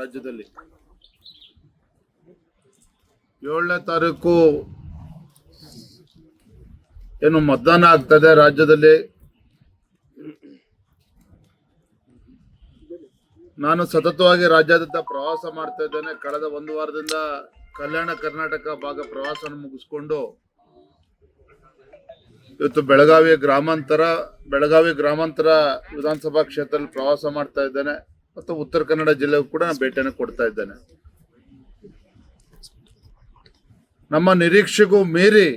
ರಾಜ್ಯದಲ್ಲಿ. ಏಳನೇ ತಾರೀಕು ಏನು ಮತದಾನ ಆಗ್ತದೆ ರಾಜ್ಯದಲ್ಲಿ. ನಾನು ಸತತವಾಗಿ ರಾಜ್ಯಾದ್ಯಂತ ಪ್ರವಾಸ ಮಾಡ್ತಾ ಇದ್ದೇನೆ. ಕಳೆದ ಒಂದು ವಾರದಿಂದ ಕಲ್ಯಾಣ ಕರ್ನಾಟಕ ಭಾಗ ಪ್ರವಾಸವನ್ನು ಮುಗಿಸ್ಕೊಂಡು ಇವತ್ತು ಬೆಳಗಾವಿ ಗ್ರಾಮಾಂತರ ಬೆಳಗಾವಿ ಗ್ರಾಮಾಂತರ ವಿಧಾನಸಭಾ ಕ್ಷೇತ್ರದಲ್ಲಿ ಪ್ರವಾಸ ಮಾಡ್ತಾ ಇದ್ದೇನೆ. ಮತ್ತು ಉತ್ತರ ಕನ್ನಡ ಜಿಲ್ಲೆಗೂ ಕೂಡ ನಾನು ಭೇಟಿಯನ್ನು ಕೊಡ್ತಾ ಇದ್ದೇನೆ. ನಮ್ಮ ನಿರೀಕ್ಷೆಗೂ ಮೀರಿ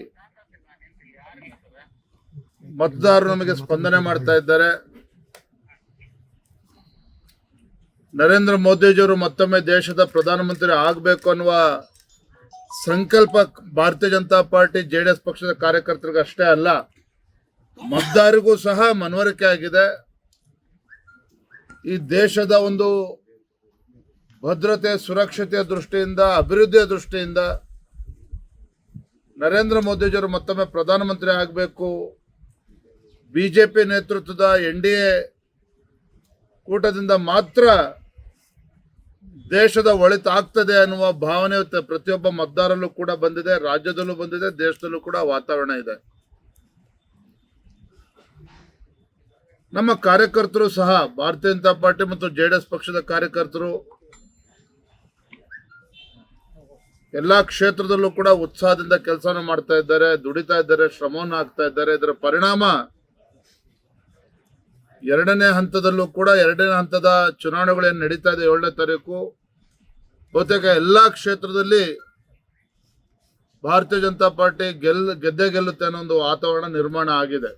ಮತದಾರರು ನಮಗೆ ಸ್ಪಂದನೆ ಮಾಡ್ತಾ ಇದ್ದಾರೆ. ನರೇಂದ್ರ ಮೋದಿಜಿಯವರು ಮತ್ತೊಮ್ಮೆ ದೇಶದ ಪ್ರಧಾನಮಂತ್ರಿ ಆಗಬೇಕು ಅನ್ನುವ ಸಂಕಲ್ಪ Bharatiya Janata party, J D S ಪಕ್ಷದ ಕಾರ್ಯಕರ್ತರಿಗೆ ಅಷ್ಟೇ ಅಲ್ಲ, ಮತದಾರರಿಗೂ ಸಹ ಮನವರಿಕೆ ಆಗಿದೆ. ಈ ದೇಶದ ಒಂದು ಭದ್ರತೆ, ಸುರಕ್ಷತೆಯ ದೃಷ್ಟಿಯಿಂದ, ಅಭಿವೃದ್ಧಿಯ ದೃಷ್ಟಿಯಿಂದ ನರೇಂದ್ರ ಮೋದಿಜಿಯವರು ಮತ್ತೊಮ್ಮೆ ಪ್ರಧಾನಮಂತ್ರಿ ಆಗಬೇಕು. ಬಿಜೆಪಿ ನೇತೃತ್ವದ ಎನ್ ಡಿ ಎ ಕೂಟದಿಂದ ಮಾತ್ರ ದೇಶದ ಒಳಿತಾಗ್ತದೆ ಅನ್ನುವ ಭಾವನೆ ಪ್ರತಿಯೊಬ್ಬ ಮತದಾರಲ್ಲೂ ಕೂಡ ಬಂದಿದೆ, ರಾಜ್ಯದಲ್ಲೂ ಬಂದಿದೆ, ದೇಶದಲ್ಲೂ ಕೂಡ ವಾತಾವರಣ ಇದೆ. ನಮ್ಮ ಕಾರ್ಯಕರ್ತರು ಸಹ ಭಾರತೀಯ ಜನತಾ ಪಾರ್ಟಿ ಮತ್ತು ಜೆಡಿಎಸ್ ಪಕ್ಷದ ಕಾರ್ಯಕರ್ತರು ಎಲ್ಲಾ ಕ್ಷೇತ್ರದಲ್ಲೂ ಕೂಡ ಉತ್ಸಾಹದಿಂದ ಕೆಲಸನ ಮಾಡ್ತಾ ಇದ್ದಾರೆ, ದುಡಿತಾ ಇದ್ದಾರೆ, ಶ್ರಮವನ್ನು ಹಾಕ್ತಾ ಇದ್ದಾರೆ. ಇದರ ಪರಿಣಾಮ ಎರಡನೇ ಹಂತದಲ್ಲೂ ಕೂಡ ಎರಡನೇ ಹಂತದ ಚುನಾವಣೆಗಳು ಏನು ನಡೀತಾ ಇದೆ ಏಳನೇ ತಾರೀಕು. ಬಹುತೇಕ ಎಲ್ಲಾ ಕ್ಷೇತ್ರದಲ್ಲಿ ಭಾರತೀಯ ಜನತಾ ಪಾರ್ಟಿ ಗೆಲ್, ಗೆದ್ದೆ ಗೆಲ್ಲುತ್ತೆ ಅನ್ನೋ ಒಂದು ವಾತಾವರಣ ನಿರ್ಮಾಣ ಆಗಿದೆ.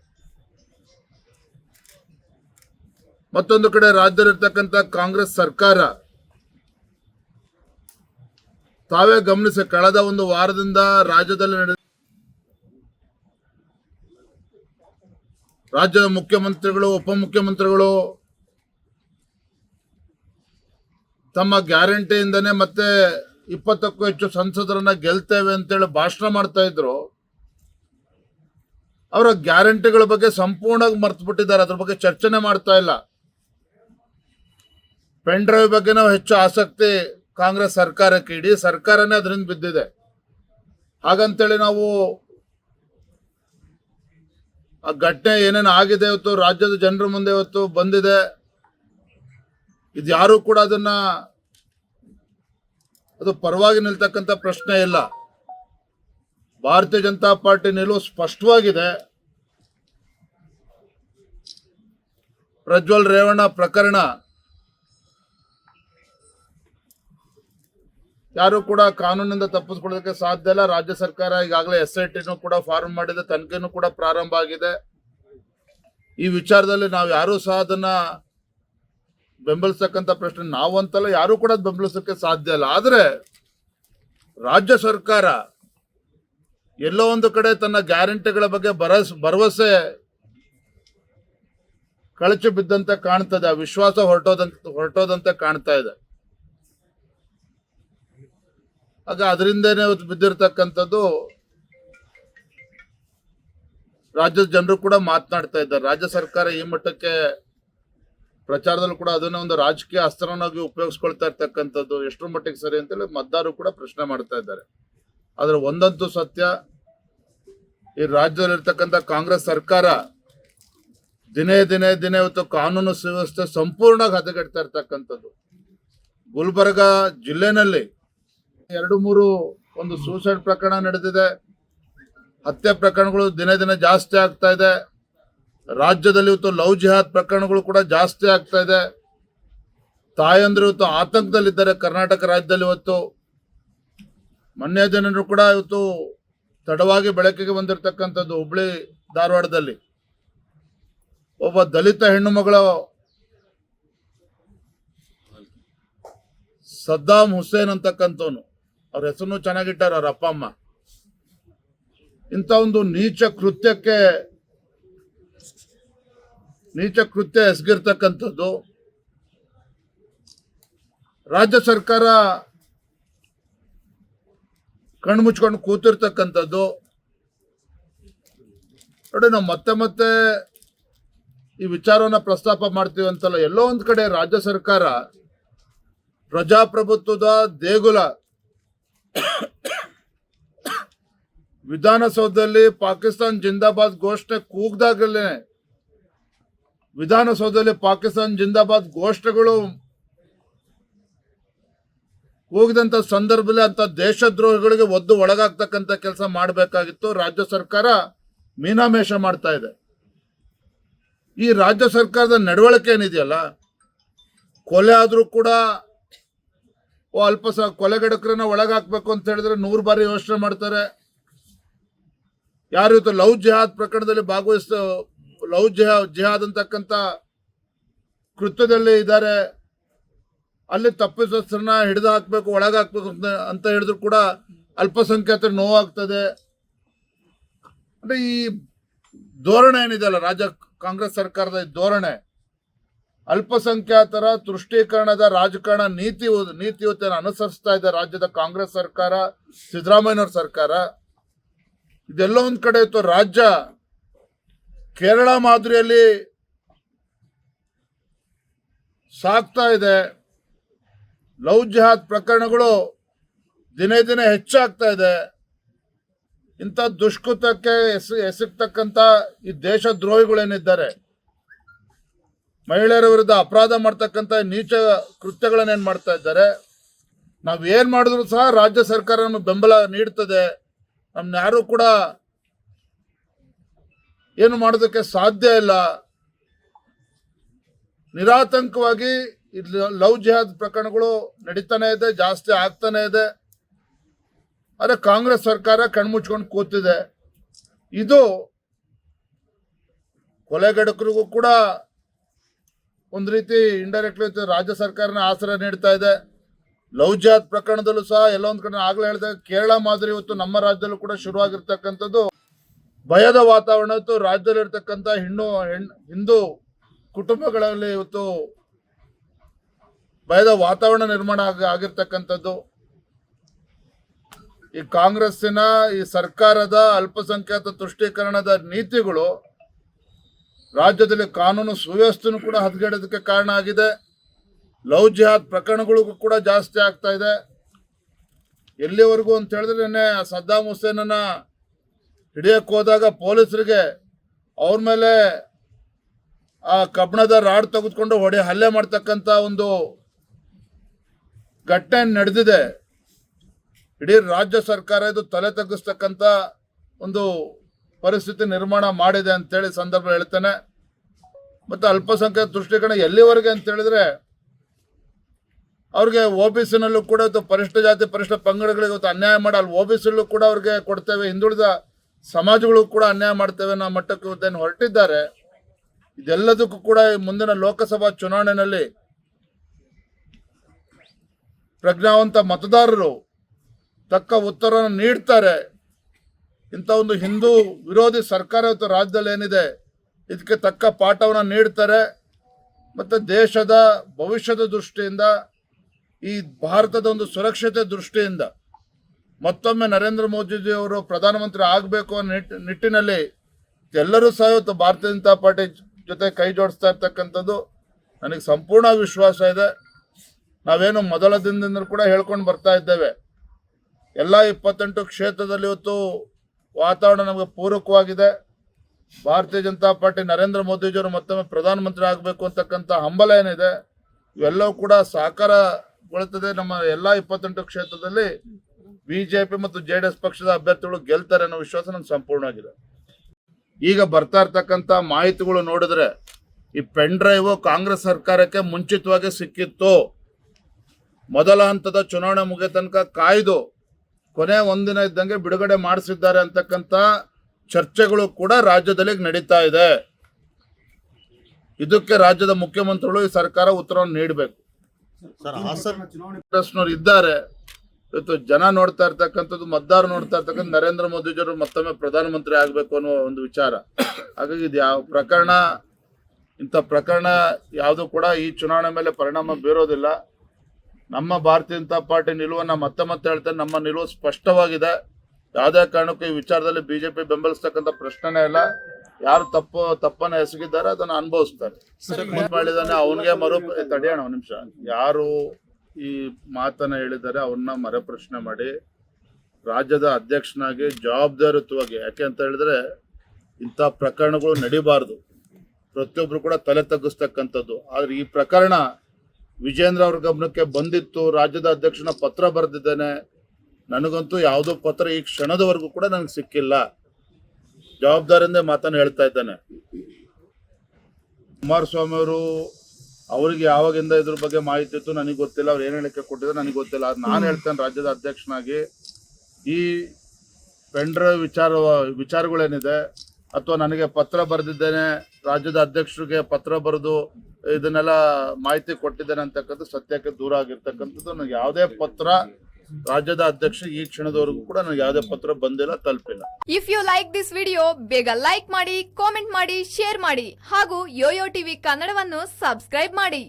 ಮತ್ತೊಂದು ಕಡೆ ರಾಜ್ಯದಲ್ಲಿರ್ತಕ್ಕಂಥ ಕಾಂಗ್ರೆಸ್ ಸರ್ಕಾರ, ತಾವೇ ಗಮನಿಸಿ, ಕಳೆದ ಒಂದು ವಾರದಿಂದ ರಾಜ್ಯದಲ್ಲಿ ನಡೆದ ರಾಜ್ಯದ ಮುಖ್ಯಮಂತ್ರಿಗಳು, ಉಪಮುಖ್ಯಮಂತ್ರಿಗಳು ತಮ್ಮ ಗ್ಯಾರಂಟಿಯಿಂದನೇ ಮತ್ತೆ ಇಪ್ಪತ್ತಕ್ಕೂ ಹೆಚ್ಚು ಸಂಸದರನ್ನ ಗೆಲ್ತೇವೆ ಅಂತೇಳಿ ಭಾಷಣ ಮಾಡ್ತಾ ಇದ್ರು. ಅವರ ಗ್ಯಾರಂಟಿಗಳ ಬಗ್ಗೆ ಸಂಪೂರ್ಣವಾಗಿ ಮರ್ತು ಬಿಟ್ಟಿದ್ದಾರೆ ಅದ್ರ ಬಗ್ಗೆ ಚರ್ಚೆನೆ ಮಾಡ್ತಾ ಇಲ್ಲ. ಪೆನ್ ಡ್ರೈವ್ ಬಗ್ಗೆ ನಾವು ಹೆಚ್ಚು ಆಸಕ್ತಿ ಕಾಂಗ್ರೆಸ್ ಸರ್ಕಾರಕ್ಕೆ ಇಡೀ, ಸರ್ಕಾರನೇ ಅದರಿಂದ ಬಿದ್ದಿದೆ. ಹಾಗಂತೇಳಿ ನಾವು ಆ ಘಟನೆ ಏನೇನು ಆಗಿದೆ ಇವತ್ತು, ರಾಜ್ಯದ ಜನರ ಮುಂದೆ ಇವತ್ತು ಬಂದಿದೆ. ಇದು ಯಾರು ಕೂಡ ಅದನ್ನ ಅದು ಪರವಾಗಿ ನಿಲ್ತಕ್ಕಂಥ ಪ್ರಶ್ನೆ ಇಲ್ಲ. ಭಾರತೀಯ ಜನತಾ ಪಾರ್ಟಿ ನಿಲುವು ಸ್ಪಷ್ಟವಾಗಿದೆ. ಪ್ರಜ್ವಲ್ ರೇವಣ್ಣ ಪ್ರಕರಣ ಯಾರು ಕೂಡ ಕಾನೂನಿಂದ ತಪ್ಪಿಸ್ಕೊಳ್ಳೋದಕ್ಕೆ ಸಾಧ್ಯ ಇಲ್ಲ. ರಾಜ್ಯ ಸರ್ಕಾರ ಈಗಾಗಲೇ ಎಸ್ ಐ ಟಿನೂ ಕೂಡ ಫಾರ್ಮ್ ಮಾಡಿದೆ, ತನಿಖೆನೂ ಕೂಡ ಪ್ರಾರಂಭ ಆಗಿದೆ. ಈ ವಿಚಾರದಲ್ಲಿ ನಾವು ಯಾರೂ ಸಹ ಅದನ್ನ ಬೆಂಬಲಿಸತಕ್ಕಂಥ ಪ್ರಶ್ನೆ ನಾವು ಅಂತಲ್ಲ ಯಾರು ಕೂಡ ಬೆಂಬಲಿಸೋಕ್ಕೆ ಸಾಧ್ಯ ಇಲ್ಲ. ಆದರೆ ರಾಜ್ಯ ಸರ್ಕಾರ ಎಲ್ಲೋ ಒಂದು ಕಡೆ ತನ್ನ ಗ್ಯಾರಂಟಿಗಳ ಬಗ್ಗೆ ಭರಸ್, ಭರವಸೆ ಕಳಚಿ ಬಿದ್ದಂತೆ ಕಾಣ್ತದೆ. ಆ ವಿಶ್ವಾಸ ಹೊರಟೋದಂತ, ಹೊರಟೋದಂತೆ ಕಾಣ್ತಾ ಇದೆ. ಆಗ ಅದರಿಂದನೇ ಬಿದ್ದಿರ್ತಕ್ಕಂಥದ್ದು ರಾಜ್ಯದ ಜನರು ಕೂಡ ಮಾತನಾಡ್ತಾ ಇದ್ದಾರೆ. ರಾಜ್ಯ ಸರ್ಕಾರ ಈ ಮಟ್ಟಕ್ಕೆ ಪ್ರಚಾರದಲ್ಲೂ ಕೂಡ ಅದನ್ನ ಒಂದು ರಾಜಕೀಯ ಅಸ್ತ್ರನಾಗಿ ಉಪಯೋಗಿಸ್ಕೊಳ್ತಾ ಇರ್ತಕ್ಕಂಥದ್ದು ಎಷ್ಟರ ಮಟ್ಟಿಗೆ ಸರಿ ಅಂತೇಳಿ ಮತದಾರರು ಕೂಡ ಪ್ರಶ್ನೆ ಮಾಡ್ತಾ ಇದ್ದಾರೆ. ಆದರೆ ಒಂದಂತೂ ಸತ್ಯ, ಈ ರಾಜ್ಯದಲ್ಲಿರ್ತಕ್ಕಂಥ ಕಾಂಗ್ರೆಸ್ ಸರ್ಕಾರ ದಿನೇ ದಿನೇ ದಿನೇ ಇವತ್ತು ಕಾನೂನು ಸುವ್ಯವಸ್ಥೆ ಸಂಪೂರ್ಣವಾಗಿ ಹದಗೆಡ್ತಾ ಇರ್ತಕ್ಕಂಥದ್ದು. ಗುಲ್ಬರ್ಗ ಜಿಲ್ಲೆನಲ್ಲಿ ಎರಡು ಮೂರು ಒಂದು ಸೂಸೈಡ್ ಪ್ರಕರಣ ನಡೆದಿದೆ ಹತ್ಯೆ ಪ್ರಕರಣಗಳು ದಿನೇ ದಿನೇ ಜಾಸ್ತಿ ಆಗ್ತಾ ಇದೆ. ರಾಜ್ಯದಲ್ಲಿ ಇವತ್ತು ಲವ್ ಜಿಹಾದ್ ಪ್ರಕರಣಗಳು ಕೂಡ ಜಾಸ್ತಿ ಆಗ್ತಾ ಇದೆ. ತಾಯಂದ್ರು ಇವತ್ತು ಆತಂಕದಲ್ಲಿದ್ದಾರೆ ಕರ್ನಾಟಕ ರಾಜ್ಯದಲ್ಲಿ ಇವತ್ತು. ಮೊನ್ನೆ ಜನರು ಕೂಡ ಇವತ್ತು ತಡವಾಗಿ ಬೆಳಕಿಗೆ ಬಂದಿರತಕ್ಕಂಥದ್ದು ಹುಬ್ಳಿ ಧಾರವಾಡದಲ್ಲಿ. ಒಬ್ಬ ದಲಿತ ಹೆಣ್ಣು ಮಗಳು ಸದ್ದಾಮ್ ಹುಸೇನ್ ಅಂತಕ್ಕಂಥವನು. ಅವ್ರ ಹೆಸರು ಚೆನ್ನಾಗಿಟ್ಟಾರ ಅವ್ರ ಅಪ್ಪ ಅಮ್ಮ. ಇಂಥ ಒಂದು ನೀಚ ಕೃತ್ಯಕ್ಕೆ, ನೀಚ ಕೃತ್ಯ ಎಸಗಿರ್ತಕ್ಕಂಥದ್ದು ರಾಜ್ಯ ಸರ್ಕಾರ ಕಣ್ಣು ಮುಚ್ಕೊಂಡು ಕೂತಿರ್ತಕ್ಕಂಥದ್ದು. ನೋಡಿ, ನಾವು ಮತ್ತೆ ಮತ್ತೆ ಈ ವಿಚಾರವನ್ನ ಪ್ರಸ್ತಾಪ ಮಾಡ್ತೀವಿ ಅಂತಲ್ಲ, ಎಲ್ಲೋ ಒಂದು ಕಡೆ ರಾಜ್ಯ ಸರ್ಕಾರ ಪ್ರಜಾಪ್ರಭುತ್ವದ ದೇಗುಲ ವಿಧಾನಸೌಧದಲ್ಲಿ ಪಾಕಿಸ್ತಾನ್ ಜಿಂದಾಬಾದ್ ಘೋಷಣೆ ಕೂಗ್ದಾಗಲೇ, ವಿಧಾನಸೌಧದಲ್ಲಿ ಪಾಕಿಸ್ತಾನ್ ಜಿಂದಾಬಾದ್ ಘೋಷಣೆಗಳು ಕೂಗಿದಂತ ಸಂದರ್ಭದಲ್ಲಿ ಅಂತ ದೇಶದ್ರೋಹಿಗಳಿಗೆ ಒದ್ದು ಒಳಗಾಗ್ತಕ್ಕಂಥ ಕೆಲಸ ಮಾಡಬೇಕಾಗಿತ್ತು. ರಾಜ್ಯ ಸರ್ಕಾರ ಮೀನಾಮೇಷ ಮಾಡ್ತಾ ಇದೆ. ಈ ರಾಜ್ಯ ಸರ್ಕಾರದ ನಡವಳಿಕೆ ಏನಿದೆಯಲ್ಲ, ಕೊಲೆ ಆದರೂ ಕೂಡ ಓ, ಅಲ್ಪ ಸ ಕೊಲೆಗಡಕರನ್ನ ಒಳಗಾಕ್ಬೇಕು ಅಂತ ಹೇಳಿದ್ರೆ ನೂರು ಬಾರಿ ಯೋಚನೆ ಮಾಡ್ತಾರೆ. ಯಾರು ಇವತ್ತು ಲವ್ ಜೆಹಾದ್ ಪ್ರಕರಣದಲ್ಲಿ ಭಾಗವಹಿಸ ಲವ್ ಜಿಹಾ, ಜಿಹಾದ್ ಅಂತಕ್ಕಂಥ ಕೃತ್ಯದಲ್ಲಿ ಇದ್ದಾರೆ. ಅಲ್ಲಿ ತಪ್ಪಿಸೋಸ್ತ್ರನ್ನ ಹಿಡಿದು ಹಾಕ್ಬೇಕು, ಒಳಗೆ ಹಾಕ್ಬೇಕು ಅಂತ ಅಂತ ಹೇಳಿದ್ರು ಕೂಡ ಅಲ್ಪಸಂಖ್ಯಾತರ ನೋವಾಗ್ತದೆ. ಅಂದ್ರೆ ಈ ಧೋರಣೆ ಏನಿದೆಯಲ್ಲ ರಾಜ್ಯ ಕಾಂಗ್ರೆಸ್ ಸರ್ಕಾರದ ಧೋರಣೆ? ಅಲ್ಪಸಂಖ್ಯಾತರ ತುಷ್ಟೀಕರಣದ ರಾಜಕಾರಣ ನೀತಿ ನೀತಿಯುತೆಯನ್ನು ಅನುಸರಿಸ್ತಾ ಇದೆ ರಾಜ್ಯದ ಕಾಂಗ್ರೆಸ್ ಸರ್ಕಾರ, ಸಿದ್ದರಾಮಯ್ಯನವ್ರ ಸರ್ಕಾರ, ಇದೆಲ್ಲ ಒಂದು ಕಡೆ ಇತ್ತು. ರಾಜ್ಯ ಕೇರಳ ಮಾದರಿಯಲ್ಲಿ ಸಾಕ್ತಾ ಇದೆ. ಲವ್ ಜಿಹಾದ್ ಪ್ರಕರಣಗಳು ದಿನೇ ದಿನೇ ಹೆಚ್ಚಾಗ್ತಾ ಇದೆ. ಇಂಥ ದುಷ್ಕೃತಕ್ಕೆ ಎಸ್, ಎಸಗ್ತಕ್ಕಂಥ ಈ ದೇಶ ದ್ರೋಹಿಗಳೇನಿದ್ದಾರೆ ಮಹಿಳೆಯರ ವಿರುದ್ಧ ಅಪರಾಧ ಮಾಡ್ತಕ್ಕಂಥ ನೀಚ ಕೃತ್ಯಗಳನ್ನೇನು ಮಾಡ್ತಾ ಇದ್ದಾರೆ? ನಾವು ಏನು ಮಾಡಿದ್ರು ಸಹ ರಾಜ್ಯ ಸರ್ಕಾರ ಬೆಂಬಲ ನೀಡ್ತದೆ. ನಮ್ನ ಯಾರು ಕೂಡ ಏನು ಮಾಡೋದಕ್ಕೆ ಸಾಧ್ಯ ಇಲ್ಲ. ನಿರಾತಂಕವಾಗಿ ಇಲ್ಲಿ ಲವ್ ಜಿಹಾದ್ ಪ್ರಕರಣಗಳು ನಡೀತಾನೆ ಇದೆ, ಜಾಸ್ತಿ ಆಗ್ತಾನೆ ಇದೆ. ಆದರೆ ಕಾಂಗ್ರೆಸ್ ಸರ್ಕಾರ ಕಣ್ಮುಚ್ಕೊಂಡು ಕೂತಿದೆ. ಇದು ಕೊಲೆಗಡಕರಿಗೂ ಕೂಡ ಒಂದು ರೀತಿ ಇಂಡೈರೆಕ್ಟ್ಲಿ ರಾಜ್ಯ ಸರ್ಕಾರನ ಆಸರೆ ನೀಡ್ತಾ ಇದೆ. ಲವ್ ಜಾತ್ ಪ್ರಕರಣದಲ್ಲೂ ಸಹ ಎಲ್ಲೊಂದು ಕಡೆ ಆಗ್ಲೇ ಹೇಳಿದಾಗ ಕೇರಳ ಮಾದರಿ ಇವತ್ತು ನಮ್ಮ ರಾಜ್ಯದಲ್ಲೂ ಕೂಡ ಶುರುವಾಗಿರ್ತಕ್ಕಂಥದ್ದು. ಭಯದ ವಾತಾವರಣ ರಾಜ್ಯದಲ್ಲಿ ಇರ್ತಕ್ಕಂಥ ಹೆಣ್ಣು ಹೆಣ್, ಹಿಂದೂ ಕುಟುಂಬಗಳಲ್ಲಿ ಇವತ್ತು ಭಯದ ವಾತಾವರಣ ನಿರ್ಮಾಣ ಆಗಿ, ಆಗಿರ್ತಕ್ಕಂಥದ್ದು. ಈ ಕಾಂಗ್ರೆಸ್ಸಿನ ಈ ಸರ್ಕಾರದ ಅಲ್ಪಸಂಖ್ಯಾತ ತುಷ್ಟೀಕರಣದ ನೀತಿಗಳು ರಾಜ್ಯದಲ್ಲಿ ಕಾನೂನು ಸುವ್ಯವಸ್ಥೆನೂ ಕೂಡ ಹದಗೆಡೋದಕ್ಕೆ ಕಾರಣ ಆಗಿದೆ. ಲವ್ ಜಿಹಾದ್ ಪ್ರಕರಣಗಳಿಗೂ ಕೂಡ ಜಾಸ್ತಿ ಆಗ್ತಾ ಇದೆ. ಎಲ್ಲಿವರೆಗೂ ಅಂತ ಹೇಳಿದ್ರೆ ನಿನ್ನೆ ಆ ಸದ್ದಾಂ ಹುಸೇನನ್ನ ಹಿಡಿಯಕ್ಕೆ ಹೋದಾಗ ಪೊಲೀಸರಿಗೆ ಅವ್ರ ಮೇಲೆ ಆ ಕಬ್ಬಣದ ರಾಡ್ ತೆಗೆದುಕೊಂಡು ಹೊಡೆ ಹಲ್ಲೆ ಮಾಡ್ತಕ್ಕಂಥ ಒಂದು ಘಟನೆ ನಡೆದಿದೆ. ಇಡೀ ರಾಜ್ಯ ಸರ್ಕಾರ ಇದು ತಲೆ ತಗ್ಗಿಸ್ತಕ್ಕಂಥ ಒಂದು ಪರಿಸ್ಥಿತಿ ನಿರ್ಮಾಣ ಮಾಡಿದೆ ಅಂತೇಳಿ ಸಂದರ್ಭ ಹೇಳ್ತಾನೆ. ಮತ್ತು ಅಲ್ಪಸಂಖ್ಯಾತ ದೃಷ್ಟಿಕೋನ ಎಲ್ಲಿವರೆಗೆ ಅಂತ ಹೇಳಿದ್ರೆ, ಅವ್ರಿಗೆ ಒ ಬಿ ಸಿನಲ್ಲೂ ಕೂಡ ಇವತ್ತು ಪರಿಷ್ಠ ಜಾತಿ, ಪರಿಷ್ಠ ಪಂಗಡಗಳಿಗೆ ಇವತ್ತು ಅನ್ಯಾಯ ಮಾಡಿ, ಅಲ್ಲಿ ಒ ಬಿ ಸಿಲ್ಲೂ ಕೂಡ ಅವ್ರಿಗೆ ಕೊಡ್ತೇವೆ. ಹಿಂದುಳಿದ ಸಮಾಜಗಳು ಕೂಡ ಅನ್ಯಾಯ ಮಾಡ್ತೇವೆ ಅನ್ನೋ ಮಟ್ಟಕ್ಕೆ ಇವತ್ತೇನು ಹೊರಟಿದ್ದಾರೆ. ಇದೆಲ್ಲದಕ್ಕೂ ಕೂಡ ಮುಂದಿನ ಲೋಕಸಭಾ ಚುನಾವಣೆಯಲ್ಲಿ ಪ್ರಜ್ಞಾವಂತ ಮತದಾರರು ತಕ್ಕ ಉತ್ತರವನ್ನು ನೀಡ್ತಾರೆ. ಇಂಥ ಒಂದು ಹಿಂದೂ ವಿರೋಧಿ ಸರ್ಕಾರ ಇವತ್ತು ರಾಜ್ಯದಲ್ಲಿ ಏನಿದೆ, ಇದಕ್ಕೆ ತಕ್ಕ ಪಾಠವನ್ನು ನೀಡ್ತಾರೆ. ಮತ್ತು ದೇಶದ ಭವಿಷ್ಯದ ದೃಷ್ಟಿಯಿಂದ, ಈ ಭಾರತದ ಒಂದು ಸುರಕ್ಷತೆ ದೃಷ್ಟಿಯಿಂದ ಮತ್ತೊಮ್ಮೆ ನರೇಂದ್ರ ಮೋದಿಜಿ ಅವರು ಪ್ರಧಾನಮಂತ್ರಿ ಆಗಬೇಕು ಅನ್ನೋ ನಿಟ್, ನಿಟ್ಟಿನಲ್ಲಿ ಎಲ್ಲರೂ ಸಹ ಇವತ್ತು ಭಾರತೀಯ ಜನತಾ ಪಾರ್ಟಿ ಜೊತೆ ಕೈ ಜೋಡಿಸ್ತಾ ಇರ್ತಕ್ಕಂಥದ್ದು ನನಗೆ ಸಂಪೂರ್ಣ ವಿಶ್ವಾಸ ಇದೆ. ನಾವೇನು ಮೊದಲ ದಿನದಿಂದ ಕೂಡ ಹೇಳ್ಕೊಂಡು ಬರ್ತಾ ಇದ್ದೇವೆ. ಎಲ್ಲ ಇಪ್ಪತ್ತೆಂಟು ಕ್ಷೇತ್ರದಲ್ಲಿ ಇವತ್ತು ವಾತಾವರಣ ನಮಗೆ ಪೂರಕವಾಗಿದೆ. ಭಾರತೀಯ ಜನತಾ ಪಾರ್ಟಿ ನರೇಂದ್ರ ಮೋದಿಜಿಯವರು ಮತ್ತೊಮ್ಮೆ ಪ್ರಧಾನಮಂತ್ರಿ ಆಗಬೇಕು ಅಂತಕ್ಕಂಥ ಹಂಬಲ ಏನಿದೆ, ಇವೆಲ್ಲವೂ ಕೂಡ ಸಾಕಾರಗೊಳ್ಳುತ್ತದೆ. ನಮ್ಮ ಎಲ್ಲ ಇಪ್ಪತ್ತೆಂಟು ಕ್ಷೇತ್ರದಲ್ಲಿ ಬಿಜೆಪಿ ಮತ್ತು ಜೆ ಡಿ ಎಸ್ ಪಕ್ಷದ ಅಭ್ಯರ್ಥಿಗಳು ಗೆಲ್ತಾರೆ ಅನ್ನೋ ವಿಶ್ವಾಸ ನನ್ನ ಸಂಪೂರ್ಣವಾಗಿದೆ. ಈಗ ಬರ್ತಾ ಇರ್ತಕ್ಕಂಥ ಮಾಹಿತಿಗಳು ನೋಡಿದ್ರೆ, ಈ ಪೆನ್ ಡ್ರೈವ್ ಕಾಂಗ್ರೆಸ್ ಸರ್ಕಾರಕ್ಕೆ ಮುಂಚಿತವಾಗಿ ಸಿಕ್ಕಿತ್ತು. ಮೊದಲ ಹಂತದ ಚುನಾವಣೆ ಮುಗಿಯ ತನಕ ಕಾಯ್ದು ಕೊನೆ ಒಂದಿನ ಇದ್ದಂಗೆ ಬಿಡುಗಡೆ ಮಾಡಿಸಿದ್ದಾರೆ ಅಂತಕ್ಕಂಥ ಚರ್ಚೆಗಳು ಕೂಡ ರಾಜ್ಯದಲ್ಲಿ ನಡೀತಾ ಇದೆ. ಇದಕ್ಕೆ ರಾಜ್ಯದ ಮುಖ್ಯಮಂತ್ರಿಗಳು ಈ ಸರ್ಕಾರ ಉತ್ತರವನ್ನು ನೀಡಬೇಕು. ಸರ್ ಹಾಸನ್ ಕಾಂಗ್ರೆಸ್ನವ್ರು ಇದ್ದಾರೆ. ಇವತ್ತು ಜನ ನೋಡ್ತಾ ಇರ್ತಕ್ಕಂಥದ್ದು ಮತದಾರ ನೋಡ್ತಾ ಇರ್ತಕ್ಕಂಥ ನರೇಂದ್ರ ಮೋದಿಜಿಯವರು ಮತ್ತೊಮ್ಮೆ ಪ್ರಧಾನಮಂತ್ರಿ ಆಗಬೇಕು ಅನ್ನೋ ಒಂದು ವಿಚಾರ. ಹಾಗಾಗಿ ಇದು ಯಾವ ಪ್ರಕರಣ ಇಂಥ ಪ್ರಕರಣ ಯಾವುದು ಕೂಡ ಈ ಚುನಾವಣೆ ಮೇಲೆ ಪರಿಣಾಮ ಬೀರೋದಿಲ್ಲ. ನಮ್ಮ ಭಾರತೀಯ ಜನತಾ ಪಾರ್ಟಿ ನಿಲುವನ್ನ ಮತ್ತೆ ಮತ್ತೆ ಹೇಳ್ತೇನೆ ನಮ್ಮ ನಿಲುವು ಸ್ಪಷ್ಟವಾಗಿದೆ. ಯಾವುದೇ ಕಾರಣಕ್ಕೂ ಈ ವಿಚಾರದಲ್ಲಿ ಬಿಜೆಪಿ ಬೆಂಬಲಿಸ್ತಕ್ಕಂಥ ಪ್ರಶ್ನೆನೇ ಇಲ್ಲ. ಯಾರು ತಪ್ಪು ತಪ್ಪನ್ನ ಎಸಗಿದ್ದಾರೆ ಅದನ್ನ ಅನುಭವಿಸ್ತಾರೆ. ಮಾಡಿದಾನೆ ಅವನಿಗೆ ಮರು ತಡೆಯೋಣ ಒಂದು ನಿಮಿಷ. ಯಾರು ಈ ಮಾತನ್ನ ಹೇಳಿದ್ದಾರೆ ಅವ್ರನ್ನ ಮರಪ್ರಶ್ನೆ ಮಾಡಿ. ರಾಜ್ಯದ ಅಧ್ಯಕ್ಷನಾಗಿ ಜವಾಬ್ದಾರಿಯುತವಾಗಿ ಯಾಕೆ ಅಂತ ಹೇಳಿದ್ರೆ ಇಂಥ ಪ್ರಕರಣಗಳು ನಡಿಬಾರ್ದು. ಪ್ರತಿಯೊಬ್ರು ಕೂಡ ತಲೆ ತಗ್ಗಿಸ್ತಕ್ಕಂಥದ್ದು. ಆದ್ರೆ ಈ ಪ್ರಕರಣ ವಿಜೇಂದ್ರ ಅವ್ರ ಗಮನಕ್ಕೆ ಬಂದಿತ್ತು, ರಾಜ್ಯದ ಅಧ್ಯಕ್ಷನ ಪತ್ರ ಬರೆದಿದ್ದೇನೆ. ನನಗಂತೂ ಯಾವುದೋ ಪತ್ರ ಈ ಕ್ಷಣದವರೆಗೂ ಕೂಡ ನನಗೆ ಸಿಕ್ಕಿಲ್ಲ. ಜವಾಬ್ದಾರಿಯಿಂದ ಮಾತನ್ನು ಹೇಳ್ತಾ ಇದ್ದಾನೆ. ಕುಮಾರಸ್ವಾಮಿ ಅವರು ಅವರಿಗೆ ಯಾವಾಗಿಂದ ಇದ್ರ ಬಗ್ಗೆ ಮಾಹಿತಿ ಇತ್ತು ನನಗೆ ಗೊತ್ತಿಲ್ಲ. ಅವ್ರು ಏನು ಹೇಳಿಕೆ ಕೊಟ್ಟಿದ್ರೆ ನನಗೆ ಗೊತ್ತಿಲ್ಲ. ಅದು ನಾನು ಹೇಳ್ತೇನೆ ರಾಜ್ಯದ ಅಧ್ಯಕ್ಷನಾಗಿ. ಈ ಪೆಂಡ್ರ ವಿಚಾರ, ವಿಚಾರಗಳೇನಿದೆ ಅಥವಾ ನನಗೆ ಪತ್ರ ಬರೆದಿದ್ದೇನೆ, ರಾಜ್ಯದ ಅಧ್ಯಕ್ಷರಿಗೆ ಪತ್ರ ಬರೆದು ಇದನ್ನೆಲ್ಲ ಮಾಹಿತಿ ಕೊಟ್ಟಿದ್ದೇನೆ ಅಂತಕ್ಕಂಥ ಸತ್ಯಕ್ಕೆ ದೂರ ಆಗಿರ್ತಕ್ಕಂಥದ್ದು. ನನಗೆ ಯಾವುದೇ ಪತ್ರ ರಾಜ್ಯದ ಅಧ್ಯಕ್ಷ ಈ ಕ್ಷಣದವರೆಗೂ ಕೂಡ ನನಗೆ ಯಾವುದೇ ಪತ್ರ ಬಂದಿಲ್ಲ, ತಲುಪಿಲ್ಲ. If you like this video ಬೇಗ ಲೈಕ್ ಮಾಡಿ ಕಾಮೆಂಟ್ ಮಾಡಿ ಶೇರ್ ಮಾಡಿ ಹಾಗೂ ಯೋಯೋ ಟಿವಿ ಕನ್ನಡವನ್ನು ಸಬ್ಸ್ಕ್ರೈಬ್ ಮಾಡಿ.